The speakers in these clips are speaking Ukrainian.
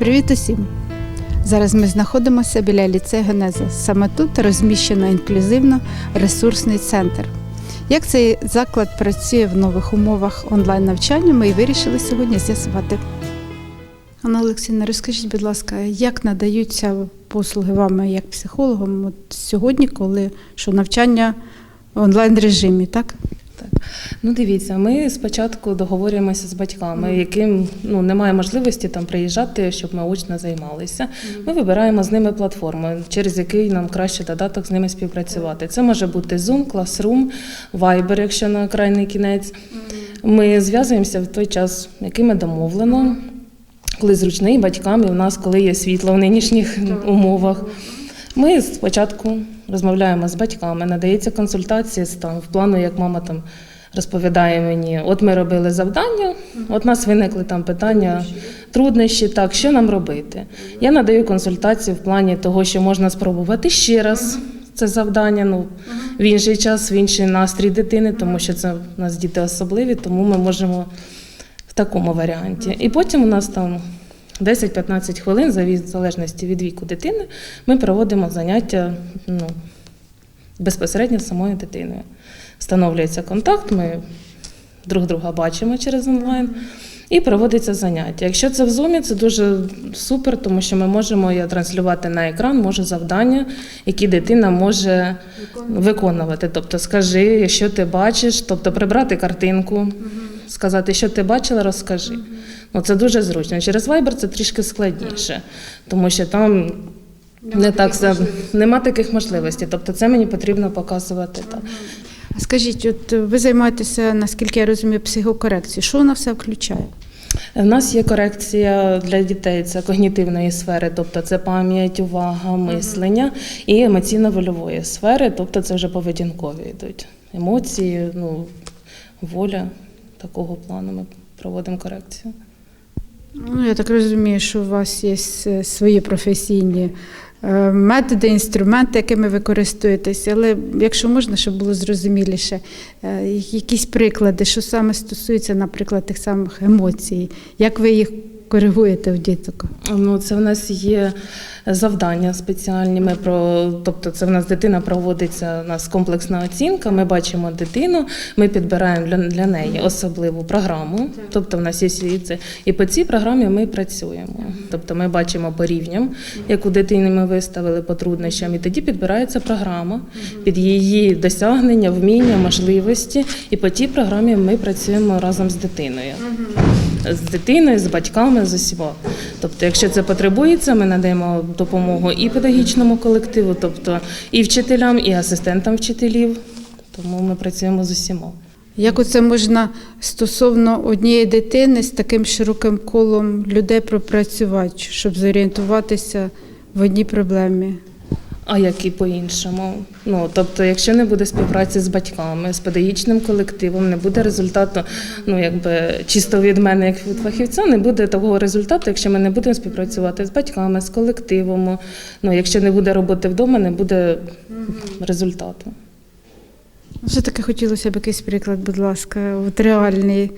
Привіт усім! Зараз ми знаходимося біля ліцею Генеза. Саме тут розміщено інклюзивно-ресурсний центр. Як цей заклад працює в нових умовах онлайн-навчання, ми і вирішили сьогодні з'ясувати. Анна Олексійовна, розкажіть, будь ласка, як надаються послуги вами як психологом от сьогодні, коли що навчання в онлайн режимі, так? Ну, дивіться, ми спочатку договорюємося з батьками, яким ну немає можливості там приїжджати, щоб ми очно займалися. Ми вибираємо з ними платформу, через який нам краще додаток з ними співпрацювати. Це може бути Zoom, Classroom, Viber, якщо на крайний кінець. Ми зв'язуємося в той час, який ми домовлено, коли зручний батькам, і в нас, коли є світло в нинішніх умовах. Ми спочатку розмовляємо з батьками, надається консультація з там в плану, як мама там розповідає мені, от ми робили завдання, от у нас виникли там питання, труднощі, так, що нам робити. Я надаю консультацію в плані того, що можна спробувати ще раз це завдання. Ну, в інший час, в інший настрій дитини, тому що це у нас діти особливі, тому ми можемо в такому варіанті. І потім у нас там 10-15 хвилин, в залежності від віку дитини, ми проводимо заняття ну, безпосередньо з самою дитиною. Встановлюється контакт, ми друг друга бачимо через онлайн. І проводиться заняття. Якщо це в Zoom, це дуже супер, тому що ми можемо я транслювати на екран, може завдання, які дитина може виконувати. Тобто, скажи, якщо ти бачиш, тобто прибрати картинку, сказати, що ти бачила, розкажи. Ну, це дуже зручно. Через Viber це трішки складніше, тому що там не так все нема таких можливостей. Тобто, це мені потрібно показувати так. Скажіть, от ви займаєтеся, наскільки я розумію, психокорекцією. Що вона все включає? У нас є корекція для дітей, це когнітивної сфери, тобто це пам'ять, увага, мислення і емоційно-вольової сфери, тобто це вже поведінкові йдуть. Емоції, ну, воля такого плану ми проводимо корекцію. Ну, я так розумію, що у вас є свої професійні е, методи, інструменти, якими ви користуєтесь. Але якщо можна, щоб було зрозуміліше, е, якісь приклади, що саме стосується, наприклад, тих самих емоцій, як ви їх коригуєте в діток? Ну, це в нас є завдання спеціальні. Ми про, тобто, це в нас дитина проводиться у нас комплексна оцінка. Ми бачимо дитину, ми підбираємо для, для неї особливу програму. Тобто, в нас є це. І по цій програмі ми працюємо. Тобто, ми бачимо по рівням, яку дитині ми виставили по труднощам, і тоді підбирається програма під її досягнення, вміння, можливості. І по тій програмі ми працюємо разом з дитиною з дитиною, з батьками, з усіма. Тобто, якщо це потребується, ми надаємо допомогу і педагогічному колективу, тобто і вчителям, і асистентам вчителів. Тому ми працюємо з усіма. Як оце можна стосовно однієї дитини з таким широким колом людей пропрацювати, щоб зорієнтуватися в одній проблемі? А як і по-іншому. Ну тобто, якщо не буде співпраці з батьками, з педагогічним колективом, не буде результату, ну якби чисто від мене, як від фахівця, не буде такого результату, якщо ми не будемо співпрацювати з батьками, з колективом. Ну, якщо не буде роботи вдома, не буде результату. Все-таки хотілося б якийсь приклад, будь ласка, от реальний.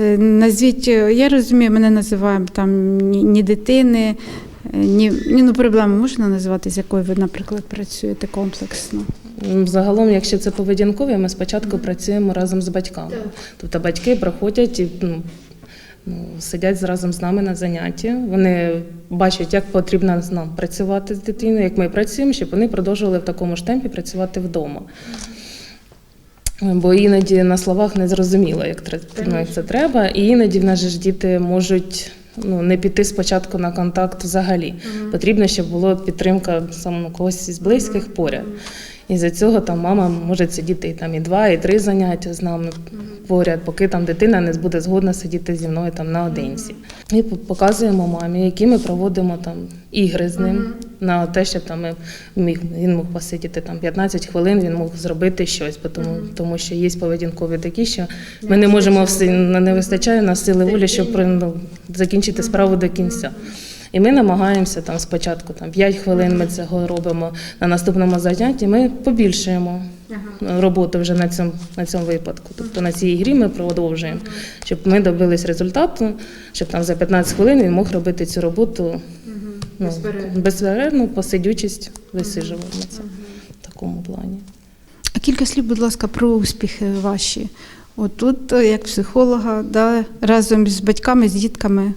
Е, Назвіть, е, я розумію, мене називаємо там ні, ні дитини, ні, ні ну, проблему можна назвати, з якою ви, наприклад, працюєте комплексно. Загалом, якщо це поведінкові, ми спочатку працюємо разом з батьками. Тобто батьки приходять і ну, ну, сидять разом з нами на занятті. Вони бачать, як потрібно з нам працювати з дитиною, як ми працюємо, щоб вони продовжували в такому ж темпі працювати вдома. Бо іноді на словах не зрозуміло, як ну, як це треба, і іноді в нас ж діти можуть ну, не піти спочатку на контакт взагалі. Потрібно, щоб була підтримка саме когось із близьких поряд. І за цього там мама може сидіти і там і два, і три заняття з нами поряд, поки там дитина не буде згодна сидіти зі мною там наодинці. І показуємо мамі, які ми проводимо там ігри з ним на те, щоб там міг він мог посидіти там 15 хвилин, він мог зробити щось, бо тому, тому що є поведінкові такі, що ми не можемо все не вистачає нас сили волі, щоб ну, закінчити справу до кінця. І ми намагаємося там спочатку там 5 хвилин ми цього робимо. На наступному занятті ми побільшуємо. роботу вже на цьому, на цьому випадку. Тобто на цій грі ми продовжуємо, щоб ми добились результату, щоб там за 15 хвилин він мог робити цю роботу ну, безперервну, посидючість висижував це в такому плані. А кілька слів, будь ласка, про успіхи ваші. Отут, як психолога, да, разом з батьками, з дітками.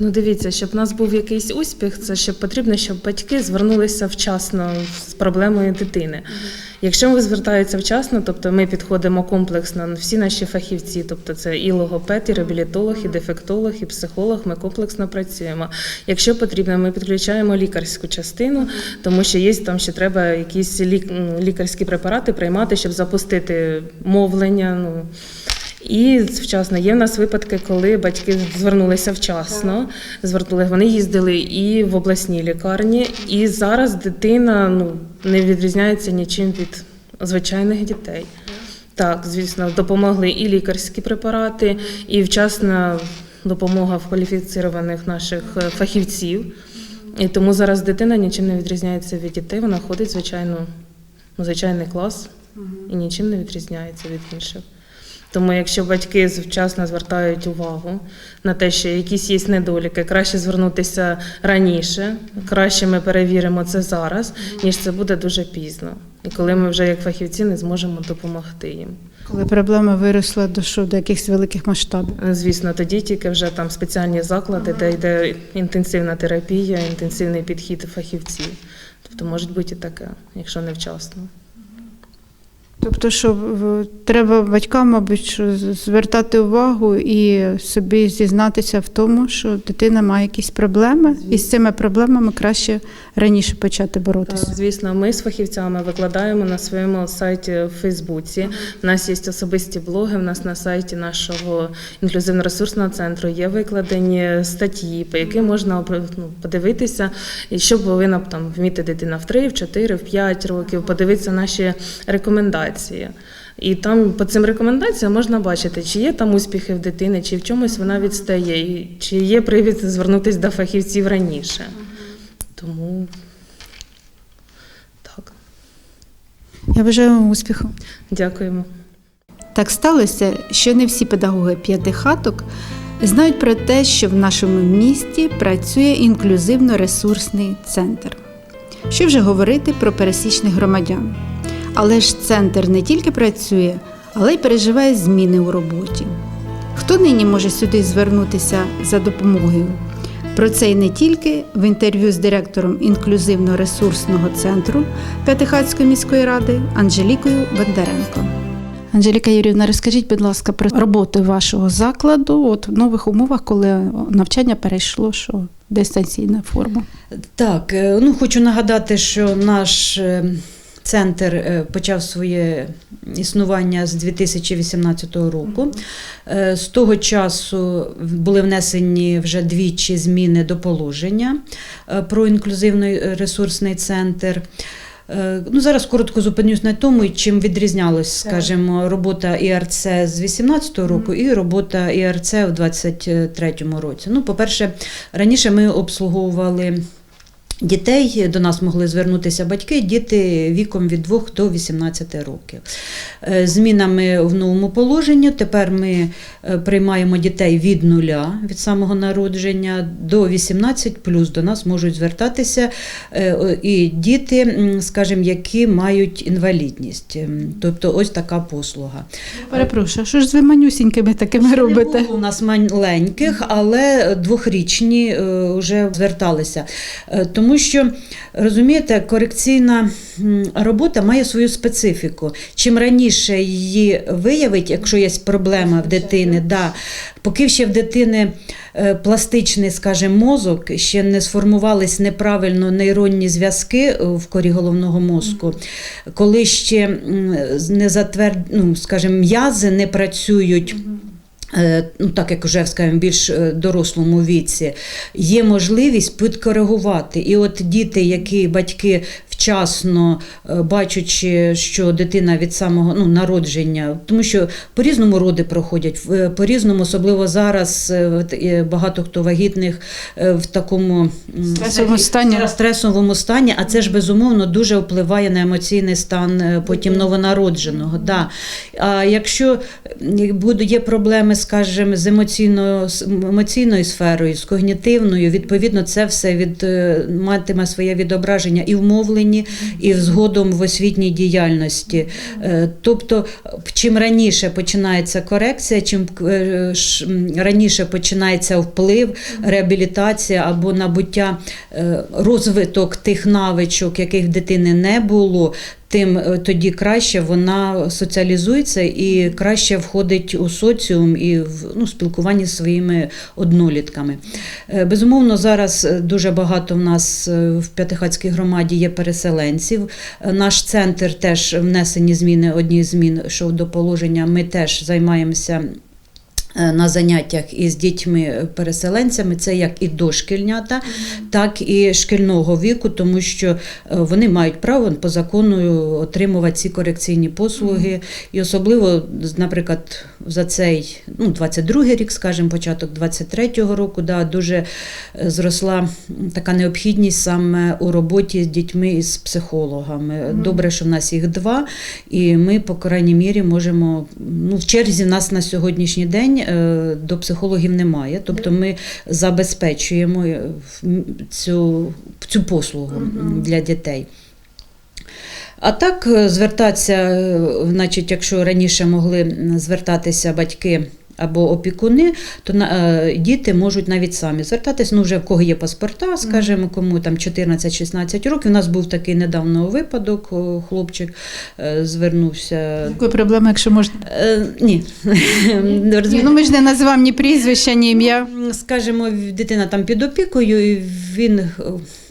Ну, дивіться, щоб в нас був якийсь успіх, це ще потрібно, щоб батьки звернулися вчасно з проблемою дитини. Якщо ви звертаються вчасно, тобто ми підходимо комплексно, всі наші фахівці, тобто це і логопед, і реабілітолог, і дефектолог, і психолог, ми комплексно працюємо. Якщо потрібно, ми підключаємо лікарську частину, тому що є там ще треба якісь лік- лікарські препарати приймати, щоб запустити мовлення. Ну, і вчасно є в нас випадки, коли батьки звернулися вчасно. Звернули, вони їздили і в обласній лікарні, і зараз дитина ну не відрізняється нічим від звичайних дітей. Так, звісно, допомогли і лікарські препарати, і вчасна допомога в кваліфіцірованих наших е, фахівців. І тому зараз дитина нічим не відрізняється від дітей. Вона ходить ну, звичайний клас і нічим не відрізняється від інших. Тому якщо батьки вчасно звертають увагу на те, що якісь є недоліки, краще звернутися раніше, краще ми перевіримо це зараз, ніж це буде дуже пізно. І коли ми вже як фахівці не зможемо допомогти їм. Коли проблема виросла до що, до якихось великих масштабів. Е, Звісно, тоді тільки вже там спеціальні заклади, де йде інтенсивна терапія, інтенсивний підхід фахівців. Тобто може бути і таке, якщо не вчасно. Тобто, що треба батькам, мабуть, звертати увагу і собі зізнатися в тому, що дитина має якісь проблеми, і з цими проблемами краще раніше почати боротися. Так, звісно, ми з фахівцями викладаємо на своєму сайті в Фейсбуці. У нас є особисті блоги. У нас на сайті нашого інклюзивно-ресурсного центру є викладені статті, по яким можна ну, подивитися, і що повинна там вміти дитина в 3, в 4, в 5 років, подивитися наші рекомендації. І там по цим рекомендаціям можна бачити, чи є там успіхи в дитини, чи в чомусь вона відстає, і чи є привід звернутися до фахівців раніше. Тому так. Я бажаю вам успіху. Дякуємо. Так сталося, що не всі педагоги п'ятихаток знають про те, що в нашому місті працює інклюзивно-ресурсний центр. Що вже говорити про пересічних громадян. Але ж центр не тільки працює, але й переживає зміни у роботі. Хто нині може сюди звернутися за допомогою? Про це й не тільки в інтерв'ю з директором інклюзивно-ресурсного центру П'ятихатської міської ради Анжелікою Бондаренко. Анжеліка Юрівна, розкажіть, будь ласка, про роботу вашого закладу от в нових умовах, коли навчання перейшло, що дистанційна форма. Так, е, ну хочу нагадати, що наш е, центр е, почав своє існування з 2018 року. Е, З того часу були внесені вже двічі зміни до положення е, про інклюзивний ресурсний центр. Ну, зараз коротко зупинюсь на тому, чим відрізнялась, скажімо, робота ІРЦ з 18 року і робота ІРЦ в 23 році. Ну, по-перше, раніше ми обслуговували Дітей до нас могли звернутися батьки, діти віком від 2 до 18 років. Е, Змінами в новому положенні тепер ми е, приймаємо дітей від нуля від самого народження до 18 плюс до нас можуть звертатися е, і діти, скажімо, які мають інвалідність. Тобто ось така послуга. Перепрошую, що ж з ви манюсінькими такими робите? Не було у нас маленьких, але двохрічні вже зверталися. Е, Тому що, розумієте, корекційна робота має свою специфіку. Чим раніше її виявить, якщо є проблема в дитини, да, поки ще в дитини е, пластичний, скажімо, мозок, ще не сформувались неправильно нейронні зв'язки е, в корі головного мозку, коли ще не затверд... ну, скажімо, м'язи не працюють. Е, Ну, так як вже скажімо, більш е, дорослому віці, є можливість підкоригувати. І от діти, які батьки вчасно е, бачачи, що дитина від самого ну, народження, тому що по-різному роди проходять, в- по-різному, особливо зараз е, е, багато хто вагітних е, в такому Стресовому стані. стресовому стані, а це ж безумовно дуже впливає на емоційний стан е, потім новонародженого. Да. А якщо е, є проблеми, скажімо, з емоційною емоційною сферою, з когнітивною, відповідно, це все від е, матиме своє відображення і в мовленні, і згодом в освітній діяльності. Е, Тобто, чим раніше починається корекція, чим е, раніше починається вплив, реабілітація або набуття е, розвиток тих навичок, яких в дитини не було. Тим е, тоді краще вона соціалізується і краще входить у соціум і в ну, спілкуванні з своїми однолітками. Е, Безумовно, зараз е, дуже багато в нас в П'ятихатській громаді є переселенців. Наш центр теж внесені зміни, одні змін, що до положення, ми теж займаємося. Е, На заняттях із дітьми-переселенцями це як і дошкільнята, так і шкільного віку, тому що е, вони мають право по закону отримувати ці корекційні послуги. І особливо, наприклад, за цей ну, 22-й рік, скажімо, початок 23-го року, да, дуже е, зросла така необхідність саме у роботі з дітьми і з психологами. Добре, що в нас їх два, і ми, по крайній мірі, можемо. Ну, в черзі нас на сьогоднішній день е, до психологів немає. Тобто ми забезпечуємо е, цю, цю послугу для дітей. А так е, звертатися, е, значить, якщо раніше могли звертатися батьки. Або опікуни, то е, діти можуть навіть самі звертатись. Ну, вже в кого є паспорта, скажімо, кому там 14-16 років. У нас був такий недавно випадок, хлопчик е, звернувся. Якої проблеми, якщо можна? Е, ні, ну ми ж не називаємо ні прізвища, ні ім'я. скажімо, дитина там під опікою, і він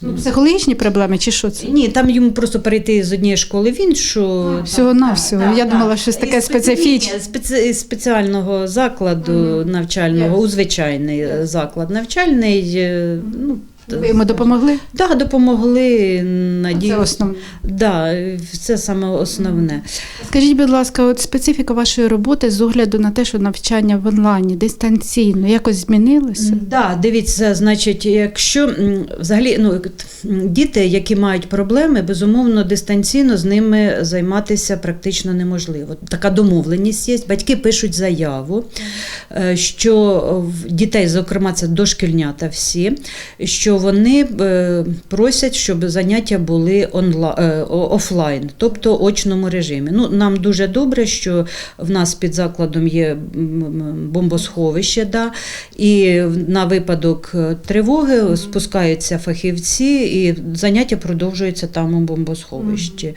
Ну, Психологічні проблеми чи що це? ні, там йому просто перейти з однієї школи в іншу. Всього навсього. Я думала, щось таке специфічне. спеці- спеціального закладу навчального у звичайний е, заклад навчальний. е, Ну, Ви йому допомогли? да, допомогли надію. Це основне. Да, це саме основне. Скажіть, будь ласка, от специфіка вашої роботи з огляду на те, що навчання в онлайні дистанційно якось змінилося? Да, дивіться, значить, якщо взагалі ну, діти, які мають проблеми, безумовно, дистанційно з ними займатися практично неможливо. Така домовленість є. Батьки пишуть заяву, е, що дітей, зокрема, це дошкільнята всі, що вони е, просять, щоб заняття були онла... е, офлайн, тобто очному режимі. Ну, нам дуже добре, що в нас під закладом є бомбосховище, да, і на випадок е, тривоги спускаються фахівці, і заняття продовжується там у бомбосховищі.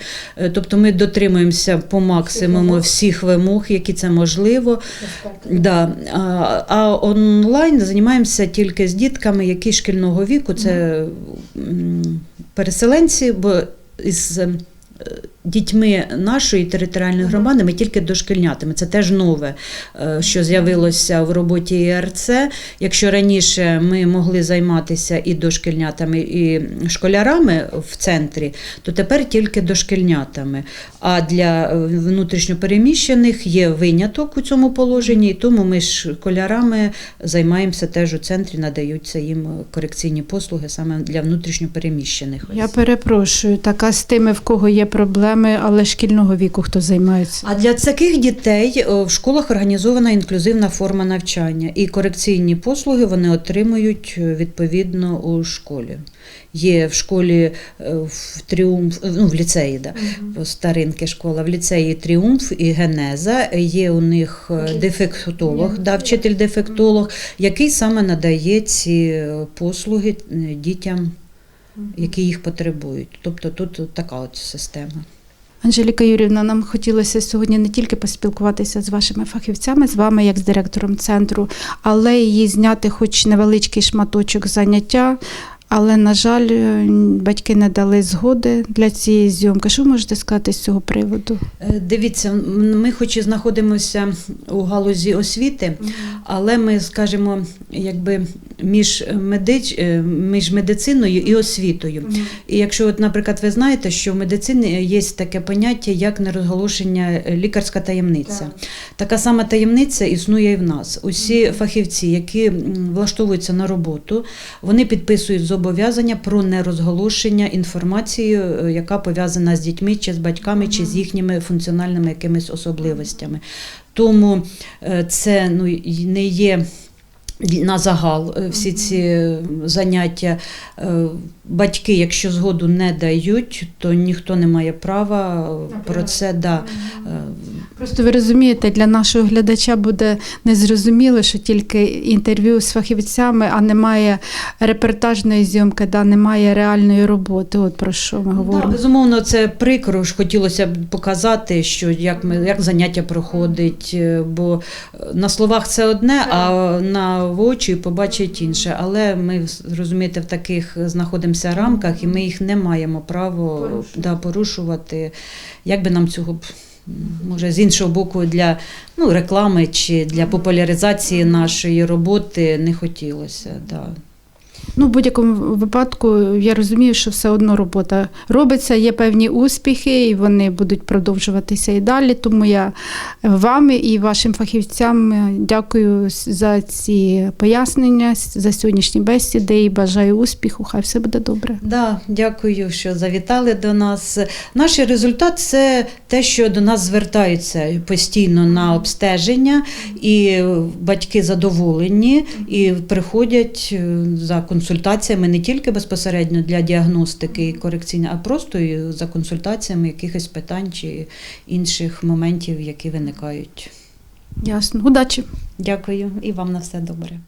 Тобто ми дотримуємося по максимуму всіх вимог, які це можливо. Да. А, а онлайн займаємося тільки з дітками, які шкільного віку, це переселенці, бо із е, дітьми нашої територіальної громади ми тільки дошкільнятами. Це теж нове, е, що з'явилося в роботі ІРЦ. Якщо раніше ми могли займатися і дошкільнятами, і школярами в центрі, то тепер тільки дошкільнятами. А для е, внутрішньопереміщених є виняток у цьому положенні, і тому ми школярами займаємося теж у центрі, надаються їм корекційні послуги саме для внутрішньопереміщених. Я перепрошую, така з тими, в кого є проблеми, але шкільного віку хто займається. А для таких дітей в школах організована інклюзивна форма навчання, і корекційні послуги вони отримують е, відповідно у школі. Є в школі е, в тріумф, ну в ліцеї, да, старинки школа, в ліцеї Тріумф і Генеза. Є у них е, дефектолог, да, вчитель-дефектолог, який саме надає ці е, послуги е, дітям, які їх потребують. Тобто тут така от система. Анжеліка Юрівна, нам хотілося сьогодні не тільки поспілкуватися з вашими фахівцями, з вами, як з директором центру, але й зняти хоч невеличкий шматочок заняття. Але, на жаль, е, батьки не дали згоди для цієї зйомки. Що можете сказати з цього приводу? Е, Дивіться, ми хоч і знаходимося у галузі освіти, але ми, скажімо, якби між, медич, е, між медициною і освітою. І якщо, от, наприклад, ви знаєте, що в медицині є таке поняття, як нерозголошення лікарська таємниця. Така сама таємниця існує і в нас. Усі фахівці, які влаштовуються на роботу, вони підписують зобов'язання про нерозголошення інформації, е, яка пов'язана з дітьми, чи з батьками, чи з їхніми функціональними якимись особливостями. Тому е, це ну, не є. На загал е, всі ці заняття батьки, якщо згоду не дають, то ніхто не має права про це да, Просто ви розумієте, для нашого глядача буде незрозуміло, що тільки інтерв'ю з фахівцями, а немає репортажної зйомки, да, немає реальної роботи. От про що ми Да, говоримо. безумовно, це прикро. ж Хотілося б показати, що як ми як заняття проходить, е, бо е, на словах це одне, а на очі побачить інше. Але ми розумієте, в таких знаходимося рамках, і ми їх не маємо права Порушувати. да, порушувати. Як би нам цього б. Може, з іншого боку, для ну, реклами чи для популяризації нашої роботи не хотілося. Да. Ну, в будь-якому випадку я розумію, що все одно робота робиться, є певні успіхи, і вони будуть продовжуватися і далі. Тому я вам і вашим фахівцям е, дякую за ці пояснення, за сьогоднішні бесіди і бажаю успіху. Хай все буде добре. Да, дякую, що завітали до нас. Наш результат це те, що до нас звертаються постійно на обстеження, і батьки задоволені і приходять е, за консультаціями не тільки безпосередньо для діагностики і корекційної, а просто і за консультаціями якихось питань чи інших моментів, які виникають. Ясно. Удачі! Дякую і вам на все добре.